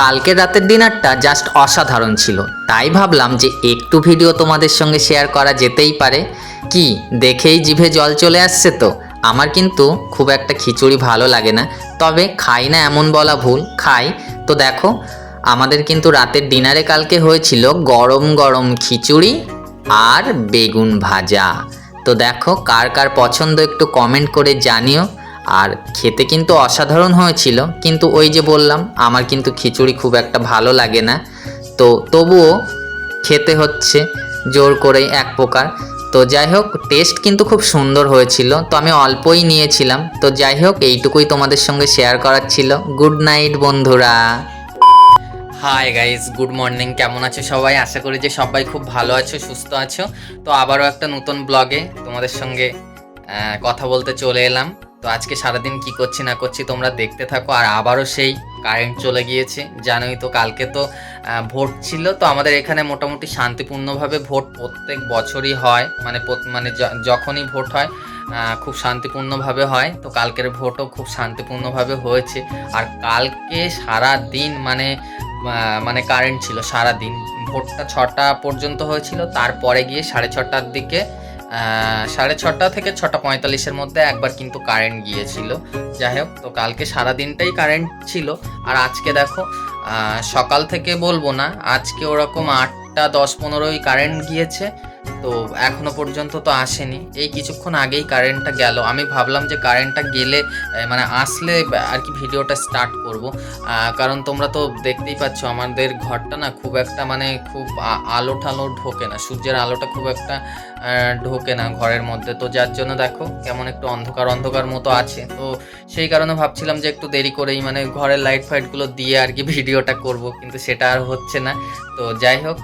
কালকে রাতের ডিনারটা জাস্ট অসাধারণ ছিল। তাই ভাবলাম যে একটু ভিডিও তোমাদের সঙ্গে শেয়ার করা যেতেই পারে। কি, দেখেই জিভে জল চলে আসছে তো? আমার কিন্তু খুব একটা খিচুড়ি ভালো লাগে না। তবে খাই না এমন বলা ভুল, খাই। তো দেখো, আমাদের কিন্তু রাতের ডিনারে কালকে হয়েছিল গরম গরম খিচুড়ি আর বেগুন ভাজা। তো দেখো, কার কার পছন্দ একটু কমেন্ট করে জানিও। আর খেতে কিন্তু অসাধারণ হয়েছিল। কিন্তু ওই যে বললাম, আমার কিন্তু খিচুড়ি খুব একটা ভালো লাগে না। তো তবুও খেতে হচ্ছে, জোর করেই এক প্রকার। তো যাই হোক টেস্ট কিন্তু খুব সুন্দর হয়েছিল। তো আমি অল্পই নিয়েছিলাম। তো যাই হোক, এইটুকুই তোমাদের সঙ্গে শেয়ার করার ছিল। গুড নাইট বন্ধুরা! হাই গাইস গুড মর্নিং কেমন আছো সবাই? আশা করি যে সবাই খুব ভালো আছো, সুস্থ আছো। তো আবারও একটা নতুন ব্লগে তোমাদের সঙ্গে কথা বলতে চলে এলাম। তো আজকে সারাদিন কি করছি না করছি তোমরা দেখতে থাকো, আর আবারও সেই কারেন্ট চলে গিয়েছে। জানোই তো কালকে তো ভোট ছিল, তো আমাদের এখানে মোটামুটি শান্তিপূর্ণভাবে ভোট প্রত্যেক বছরই হয়। মানে মানে যখনই ভোট হয় খুব শান্তিপূর্ণভাবে হয়। তো কালকের ভোটও খুব শান্তিপূর্ণভাবে হয়েছে। আর কালকে সারা দিন মানে মানে কারেন্ট ছিল সারা দিন ভোটটা ছটা পর্যন্ত হয়েছিল, তারপরে গিয়ে সাড়ে ছটার দিকে সাড়ে ছটা থেকে ছটা পঁয়তাল্লিশের মধ্যে একবার কিন্তু কারেন্ট গিয়েছিল। যাই হোক, তো কালকে সারা দিনটাই কারেন্ট ছিল। আর আজকে দেখো সকাল থেকে বলব না, আজকে ওরকম আটটা দশ পনেরোই কারেন্ট গিয়েছে। তো এখনও পর্যন্ত তো আসেনি। এই কিছুক্ষণ আগেই কারেন্টটা গেল। আমি ভাবলাম যে কারেন্টটা গেলে মানে আসলে আর কি ভিডিওটা স্টার্ট করব। কারণ তোমরা তো দেখতেই পাচ্ছ, আমাদের ঘরটা না খুব একটা মানে খুব আলো ঠালো ঢোকে না। সূর্যের আলোটা খুব একটা ঢোকে না ঘরের মধ্যে। তো যার জন্য দেখো, কেমন একটু অন্ধকার অন্ধকার মতো আছে। তো সেই কারণে ভাবছিলাম যে একটু দেরি করেই মানে ঘরের লাইট ফাইটগুলো দিয়ে আর কি ভিডিওটা করব, কিন্তু সেটা আর হচ্ছে না। তো যাই হোক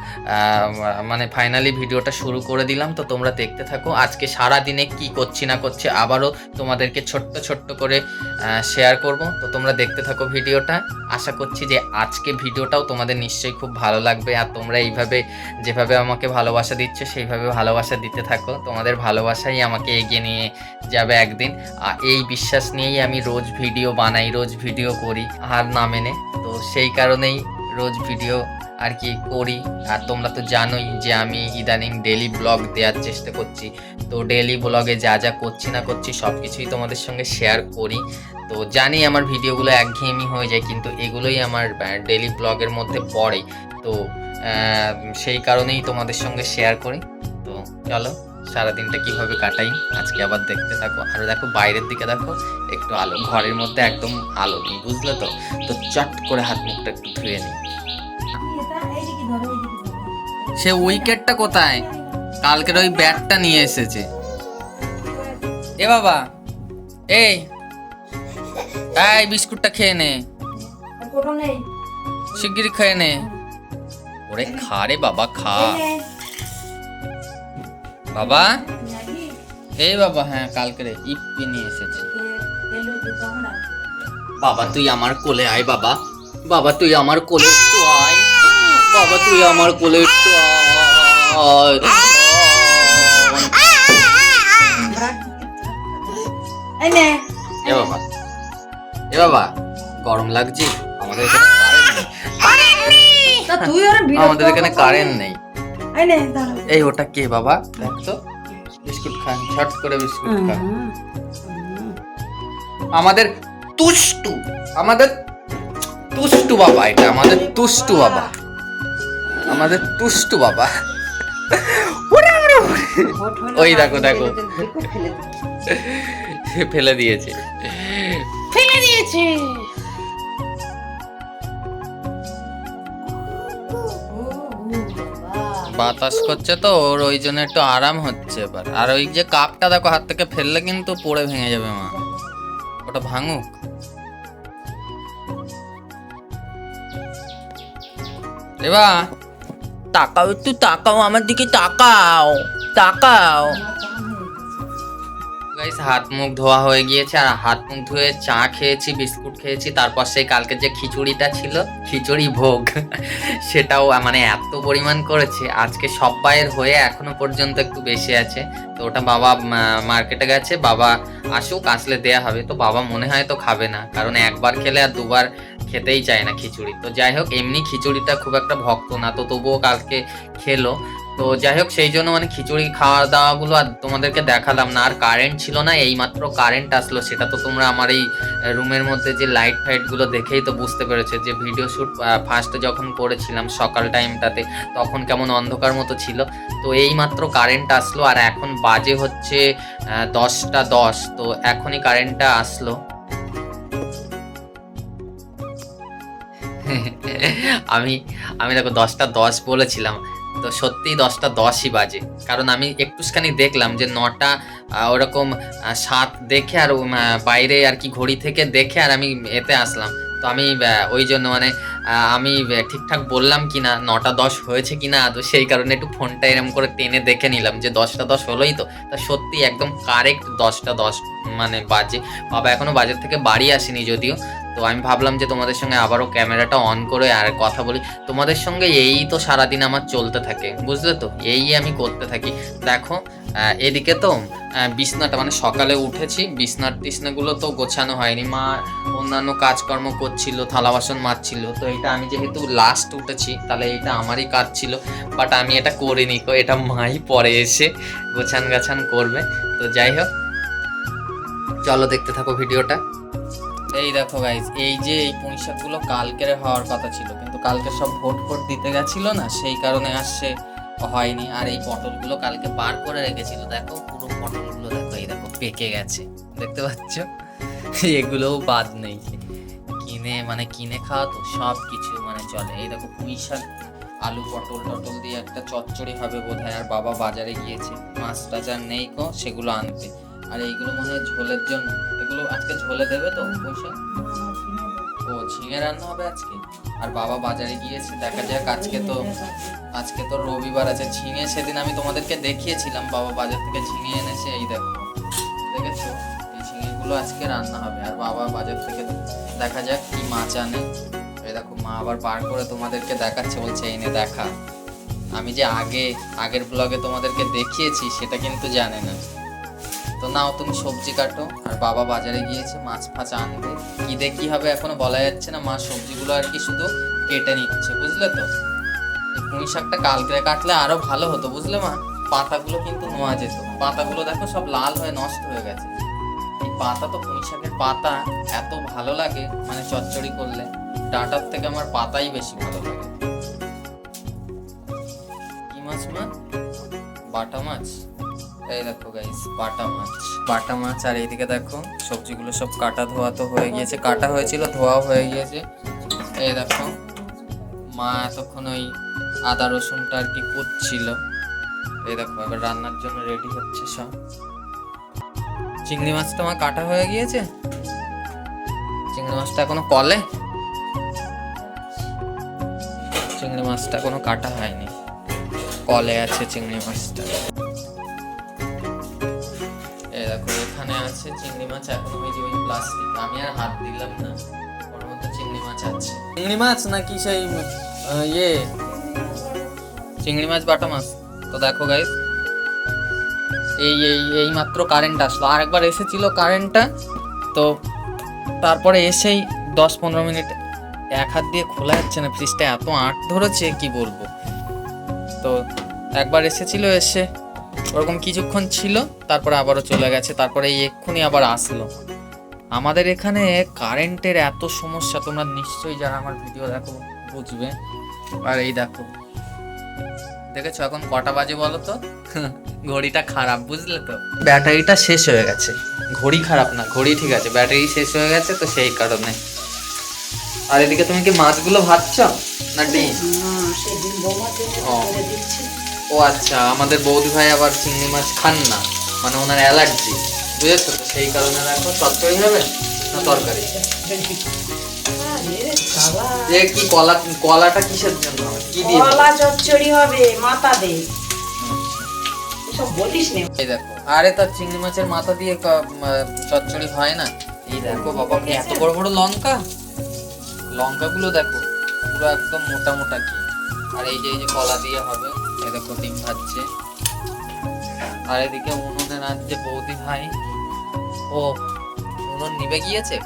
মানে ফাইনালি ভিডিওটা শুরু করে দিলাম। তো তোমরা দেখতে থাকো, আজকে সারা দিনে কি করছি না করছি আবারও তোমাদেরকে ছোট্ট ছোট্ট করে শেয়ার করব। তো তোমরা দেখতে থাকো ভিডিওটা। আশা করছি যে আজকে ভিডিওটাও তোমাদের নিশ্চয়ই খুব ভালো লাগবে। আর তোমরা এইভাবে যেভাবে আমাকে ভালোবাসা দিচ্ছ, সেইভাবে ভালোবাসা দিতে থাকো। তোমাদের ভালোবাসাই আমাকে এগিয়ে নিয়ে যাবে একদিন। আর এই বিশ্বাস নিয়েই আমি রোজ ভিডিও বানাই, রোজ ভিডিও করি, আর না মেনে। তো সেই কারণেই রোজ ভিডিও আর কি করি। আর তোমরা তো জানোই যে আমি ইদানিং ডেলি ব্লগ দেওয়ার চেষ্টা করছি। তো ডেলি ব্লগে যা যা করছি না করছি সব কিছুই তোমাদের সঙ্গে শেয়ার করি। তো জানি আমার ভিডিওগুলো একঘেয়েমি হয়ে যায়, কিন্তু এগুলোই আমার ডেলি ব্লগের মধ্যে পড়ে। তো সেই কারণেই তোমাদের সঙ্গে শেয়ার করি। চলো সারাদিনটা কীভাবে কাটাই? আজকে আবার দেখতে থাকো। আর দেখো বাইরের দিকে দেখো একটু আলো। ঘরের মধ্যে একদম আলো নেই বুঝলে তো? তো চট করে হাত মুখটা একটু ধুয়ে নিই সে উইকেটটা কোথায়? কালকের ওই ব্যাটটা নিয়ে এসেছে। এ বাবা এই এই বিস্কুটটা খেয়ে নে। শিগগিরই খেয়ে নে। ওরে খা রে বাবা খা। বাবা? এই বাবা হ্যাঁ কালকের ইপি নিয়ে এসেছে। বাবা তুই আমার কোলে আয় বাবা। বাবা তুই আমার কোলে একটু আয়। বাবা তুই আমার কোলে একটু আয়। এ বাবা। এ বাবা গরম লাগছে? আমাদের এখানে কারেন্ট নেই। আমাদের এখানে কারেন্ট নেই। এই ওটা কে বাবা? দেখ তো। বিস্কুট খান ছট করে বিস্কুট খান। আমাদের তুষ্টু আমাদের তুষ্টু বাবা এটা আমাদের তুষ্টু বাবা। আমাদের তুষ্টু বাবা। ওই দেখো দেখো। ফেলে দিয়েছে। ফেলে দিয়েছে। বাতাস করছে তো, ওর ওই জন্য একটু আরাম হচ্ছে এবার। আর ওই যে কাপটা দেখো, হাত থেকে ফেললে কিন্তু পড়ে ভেঙে যাবে মা। ওটা ভাঙুক। এবার, তাকাও একটু, তাকাও, আমার দিকে তাকাও তাকাও। গাইস হাত মুখ ধোয়া হয়ে গিয়েছে আর হাত মুখ ধুয়ে চা খেয়েছি, বিস্কুট খেয়েছি, তারপর সেই কালকে যে খিচুড়িটা ছিল, খিচুড়ি ভোগ, সেটাও মানে এত পরিমাণ করেছে। আজকে সবাইয়ের হয়ে এখনও পর্যন্ত একটু বেশি আছে। তো ওটা বাবা মার্কেটে গেছে, বাবা আসুক, আসলে দেয়া হবে। তো বাবা মনে হয় তো খাবে না, কারণ একবার খেলে আর দুবার খেতেই চায় না খিচুড়ি। তো যাই হোক, এমনি খিচুড়িটা খুব একটা ভক্ত না, তো তবুও কালকে খেলো। তো যাই হোক সেই জন্য মানে খিচুড়ি খাওয়া দাওয়াগুলো আর তোমাদেরকে দেখালাম না। আর কারেন্ট ছিল না, এইমাত্র কারেন্ট আসলো। সেটা তো তোমরা আমার এই রুমের মধ্যে যে লাইট ফাইটগুলো দেখেই তো বুঝতে পেরেছ যে ভিডিও শ্যুট ফার্স্টে যখন করেছিলাম সকাল টাইমটাতে তখন কেমন অন্ধকার মতো ছিল। তো এই মাত্র কারেন্ট আসলো আর এখন বাজে হচ্ছে দশটা দশ। তো এখনই কারেন্টটা আসলো। আমি আমি দেখো দশটা দশ বলেছিলাম। তো সত্যিই দশটা দশই বাজে। কারণ আমি একটুখানি দেখলাম যে নটা ওরকম সাত দেখে আর বাইরে আর কি ঘড়ি থেকে দেখে আর আমি এতে আসলাম। তো আমি ওই জন্য মানে আমি ঠিকঠাক বললাম কি না নটা দশ হয়েছে কি না তো সেই কারণে একটু ফোনটা এরম করে টেনে দেখে নিলাম যে দশটা দশ হলোই তো। তা সত্যি একদম কারেক্ট দশটা দশ মানে বাজে। বাবা এখনও বাজার থেকে বাড়ি আসেনি যদিও। তো আমি ভাবলাম যে তোমাদের সঙ্গে আবারও ক্যামেরাটা অন করে আর কথা বলি। তোমাদের সঙ্গে এই তো সারাদিন আমার চলতে থাকে, বুঝলে তো? এই আমি করতে থাকি। দেখো এদিকে তো বিছনাটা মানে সকালে উঠেছি, বিছনার টিছনাগুলো তো গোছানো হয়নি। মা অন্যান্য কাজকর্ম করছিল, থালা বাসন মারছিল তো এটা আমি যেহেতু লাস্ট উঠেছি, তাহলে এটা আমারই কাজ ছিল বাট আমি এটা করিনি, তো এটা মাই পরে এসে গোছান গাছান করবে। তো যাই হোক, চলো দেখতে থাকো ভিডিওটা। এই দেখো গাইজ এই যে এই পুঁই শাকগুলো কালকের হওয়ার কথা ছিল, কিন্তু কালকে সব ভোট ফোট দিতে গেছিল না, সেই কারণে আসছে হয়নি। আর এই পটলগুলো কালকে বার করে রেখেছিল, দেখো পুরো পটলগুলো দেখো, এই দেখো পেকে গেছে, দেখতে পাচ্ছ? এগুলোও বাদ নেই। কিনে মানে কিনে খাওয়া তো সব কিছু মানে চলে। এই দেখো পুঁই শাক আলু পটল টটল দিয়ে একটা চচ্চড়ি হবে বোধ হয় আর বাবা বাজারে গিয়েছে, মাছ টাছ আর নেই কো, সেগুলো আনতে। আর এইগুলো মনে হয় ঝোলের জন্য। এগুলো আজকে ঝোলে দেবে তো পয়সা ও ঝিঙে রান্না হবে আজকে? আর বাবা বাজারে গিয়েছে, দেখা যাক আজকে তো আজকে তো রবিবার আছে। ঝিঙে সেদিন আমি তোমাদেরকে দেখিয়েছিলাম, বাবা বাজার থেকে ঝিঙে এনেছে, এই দেখো। দেখেছ? এই ঝিঙেগুলো আজকে রান্না হবে। আর বাবা বাজার থেকে দেখা যাক কি মাছ আনে। এই দেখো, মা আবার বার করে তোমাদেরকে দেখাচ্ছে, বলছে, এই নে, দেখা। আমি যে আগে আগের ব্লগে তোমাদেরকে দেখিয়েছি, সেটা কিন্তু জানে না। তো নাও তুমি সবজি কাটো। আর বাবা বাজারে গিয়েছে, মাছ ফাছ আনবে দিয়ে কি হবে এখনও বলা যাচ্ছে না, মা সবজিগুলো আর কি শুধু কেটে নিচ্ছে, বুঝলে তো? পুঁই শাকটা কালকে কাটলে আরও ভালো হতো, বুঝলে মা? পাতাগুলো কিন্তু নোয়া যেত। পাতাগুলো দেখো সব লাল হয়ে নষ্ট হয়ে গেছে। এই পাতা তো পুঁই শাকের পাতা, এত ভালো লাগে মানে চচ্চড়ি করলে। ডাটার থেকে আমার পাতাই বেশি ভালো লাগে। কি মাছ মা? বাটা মাছ? এই দেখো গাইস বাটা মাছ। বাটা মাছ, আর এইদিকে দেখো, সবজিগুলো সব কাটা ধোয়া তো হয়ে গিয়েছে। কাটা হয়েছিল, ধোয়াও হয়ে গিয়েছে। এই দেখো, মা এতক্ষণ ওই আদা রসুনটা আর কি কুচ্ছিল এই দেখো, এবার রান্নার জন্য রেডি হচ্ছে সব। চিংড়ি মাছটা আমার কাটা হয়ে গিয়েছে? চিংড়ি মাছটা এখনও কলে? চিংড়ি মাছটা কোনো কাটা হয়নি। কলে আছে চিংড়ি মাছটা। দেখো এখানে আছে। চিংড়ি মাছ এখন ওই যে ওই প্লাস্টিক আমি আর হাত দিলাম না। ওর মধ্যে চিংড়ি মাছ আছে। চিংড়ি মাছ নাকি সেই ইয়ে? চিংড়ি মাছ বাটা মাছ। তো দেখো গাইস এই এই এই মাত্র কারেন্ট আসলো। আর একবার এসেছিল কারেন্টটা তো তারপরে এসেই দশ পনেরো মিনিট এক হাত দিয়ে খোলা যাচ্ছে না। ফ্রিজটা এত আট ধরেছে কি বলব? তো একবার এসেছিল এসে ওরকম কিছুক্ষণ ছিল তারপরে আবারও চলে গেছে তারপরে এই এক্ষুনি আবার আসলো। আমাদের এখানে কারেন্টের এত সমস্যা তোমরা নিশ্চয়ই যারা আমার ভিডিও দেখো বুঝবে। আর এই দেখো দেখেছ এখন কটা বাজে বলো তো? ঘড়িটা খারাপ বুঝলে তো? ব্যাটারিটা শেষ হয়ে গেছে। ঘড়ি খারাপ না ঘড়ি ঠিক আছে ব্যাটারি শেষ হয়ে গেছে তো সেই কারণে। আর এদিকে তুমি কি মাছগুলো ভাজছ না ডিম? সেদিন ও। ও আচ্ছা আমাদের বৌদি ভাই আবার চিংড়ি মাছ খান না মানে ওনার অ্যালার্জি বুঝেছ সেই কারণে দেখো চচ্চড়ি হবে না তরকারি? যে কি কলা কলাটা কিসের জন্য হবে? কি দিয়ে কলা চচ্চড়ি হবে মাথা দে। এই দেখো আরে তার চিংড়ি মাছের মাথা দিয়ে চচ্চড়ি হয় না? এই দেখো বাবা কি এত বড় বড় লঙ্কা? লঙ্কাগুলো দেখো পুরো একদম মোটা মোটা কি। আর এই যে এই যে কলা দিয়ে হবে। দেখো ডিম আর এদিকে উনুনে রাঁধছে বৌদি ভাই। ও, উনুন নিবে গিয়েছে?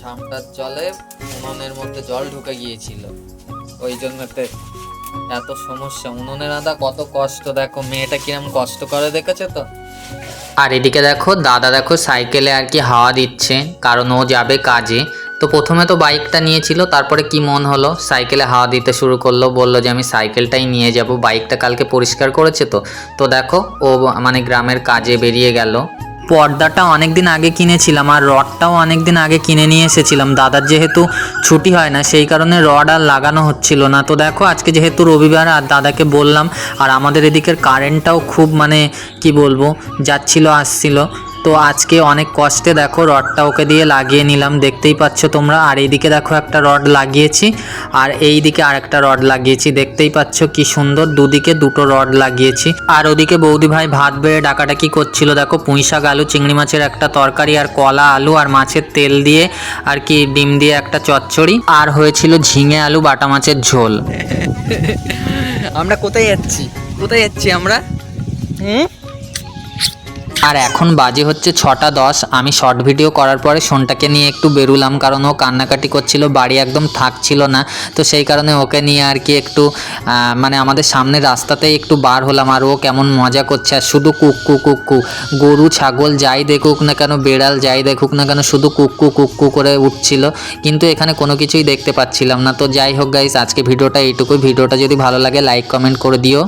ঝামটার জলে উনুনের মধ্যে জল ঢুকে গিয়েছিল। ওই জন্যতে এত সমস্যা। উনুনে রাঁধা কত কষ্ট, দেখো মেয়েটা কিরম কষ্ট করে দেখেছে তো? আর এদিকে দেখো, দাদা দেখো সাইকেলে আর কি হাওয়া দিচ্ছে, কারণ ও যাবে কাজে। তো প্রথমে তো বাইকটা নিয়েছিল, তারপরে কি মন হলো? সাইকেলে হাওয়া দিতে শুরু করল, বলল যে আমি সাইকেলটাই নিয়ে যাব, বাইকটা কালকে পরিষ্কার করেছে তো। তো দেখো, ও মানে গ্রামের কাজে বেরিয়ে গেল। পর্দাটা অনেক দিন আগে কিনেছিলাম, আর রডটাও অনেক দিন আগে কিনে নিয়ে এসেছিলাম। দাদার যেহেতু ছুটি হয় না, সেই কারণে রড আর লাগানো হচ্ছিল না। তো দেখো, আজকে যেহেতু রবিবার, আর দাদাকে বললাম, আর আমাদের এদিকের কারেন্টটাও খুব মানে কি বলব, যাচ্ছিল, আসছিল। তো আজকে অনেক কষ্টে দেখো রডটা ওকে দিয়ে লাগিয়ে নিলাম। দেখতেই পাচ্ছ তোমরা। আর এইদিকে দেখো একটা রড লাগিয়েছি, আর এই দিকে আর একটা রড লাগিয়েছি। দেখতেই পাচ্ছ কি সুন্দর দুদিকে দুটো রড লাগিয়েছি। আর ওদিকে বৌদি ভাই ভাত বেড়ে ডাকাডাকি করছিল। দেখো পুঁই শাক, আলু, চিংড়ি মাছের একটা তরকারি, আর কলা, আলু, আর মাছের তেল দিয়ে, আর কি ডিম দিয়ে একটা চচ্চড়ি। আর হয়েছিল ঝিঙে আলু, বাটা মাছের ঝোল। আমরা কোথায় যাচ্ছি? কোথায় যাচ্ছি আমরা? হুম? আর এখন বাজে হচ্ছে ছটা দশ। আমি শর্ট ভিডিও করার পরে সোনটাকে নিয়ে একটু বেরুলাম, কারণ ও কান্নাকাটি করছিল, বাড়ি একদম থাকছিল না। তো সেই কারণে ওকে নিয়ে আর কি একটু মানে আমাদের সামনের রাস্তাতেই একটু বার হলাম, আর ও কেমন মজা করছে। আর শুধু কুকু কুকু গরু, ছাগল যাই দেখুক না কেন, বেড়াল যাই দেখুক না কেন, শুধু কুকু কুকু করে উঠছিল। কিন্তু এখানে কোনো কিছুই দেখতে পাচ্ছিলাম না। তো যাই হোক গাইস আজকে ভিডিওটা এইটুকুই। ভিডিওটা যদি ভালো লাগে লাইক কমেন্ট করে দিও।